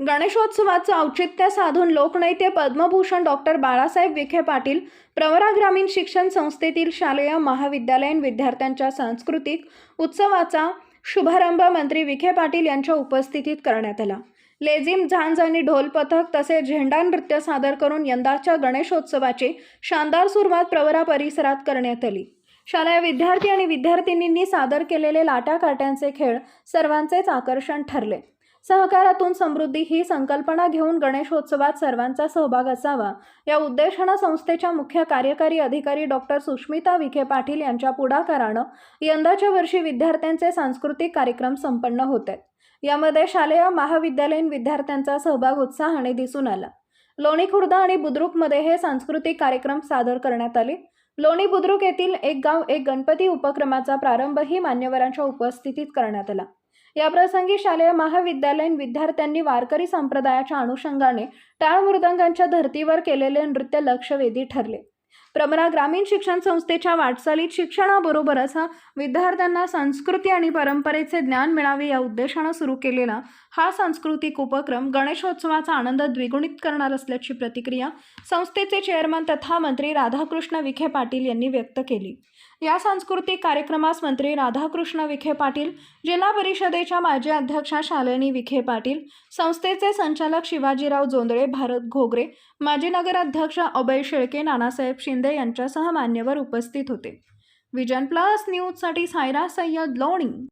गणेशोत्सवाचं औचित्य साधून लोकनेते पद्मभूषण डॉक्टर बाळासाहेब विखे पाटील प्रवरा ग्रामीण शिक्षण संस्थेतील शालेय महाविद्यालयीन विद्यार्थ्यांच्या सांस्कृतिक उत्सवाचा शुभारंभ मंत्री विखे पाटील यांच्या उपस्थितीत करण्यात आला. लेझिम झांज आणि ढोल पथक तसेच झेंडा नृत्य सादर करून यंदाच्या गणेशोत्सवाची शानदार सुरुवात प्रवरा परिसरात करण्यात आली. शालेय विद्यार्थी आणि विद्यार्थिनींनी सादर केलेले लाटाकाट्यांचे खेळ सर्वांचेच आकर्षण ठरले. सहकारातून समृद्धी ही संकल्पना घेऊन गणेशोत्सवात सर्वांचा सहभाग असावा. या उद्देशानं संस्थेच्या मुख्य कार्यकारी अधिकारी डॉक्टर सुष्मिता विखे पाटील यांच्या पुढाकारानं यंदाच्या वर्षी विद्यार्थ्यांचे सांस्कृतिक कार्यक्रम संपन्न होत. आहेत यामध्ये शालेय महाविद्यालयीन विद्यार्थ्यांचा सहभाग उत्साहाने दिसून आला. लोणी खुर्द आणि बुद्रुकमध्ये हे सांस्कृतिक कार्यक्रम सादर करण्यात आले. लोणी बुद्रुक येथील एक गाव एक गणपती उपक्रमाचा प्रारंभही मान्यवरांच्या उपस्थितीत करण्यात आला. याप्रसंगी शालेय महाविद्यालयीन विद्यार्थ्यांनी वारकरी संप्रदायाच्या अनुषंगाने टाळ मृदंगांच्या धर्तीवर केलेले नृत्य लक्षवेधी ठरले. प्रमरा ग्रामीण शिक्षण संस्थेच्या वाटचालीत शिक्षणाबरोबरच विद्यार्थ्यांना संस्कृती आणि परंपरेचे ज्ञान मिळावे या उद्देशानं सुरू केलेला हा सांस्कृतिक उपक्रम गणेशोत्सवाचा आनंद द्विगुणित करणार असल्याची प्रतिक्रिया संस्थेचे चेअरमन तथा मंत्री राधाकृष्ण विखे पाटील यांनी व्यक्त केली. या सांस्कृतिक कार्यक्रमास मंत्री राधाकृष्ण विखे पाटील जिल्हा परिषदेच्या माजी अध्यक्षा शालिनी विखे पाटील संस्थेचे संचालक शिवाजीराव जोंदळे भारत घोगरे माजी नगराध्यक्ष अभय शेळके नानासाहेब शिंदे शिंदे यांच्यासह मान्यवर उपस्थित होते. विजन प्लस न्यूजसाठी सायरा सय्यद लोणी.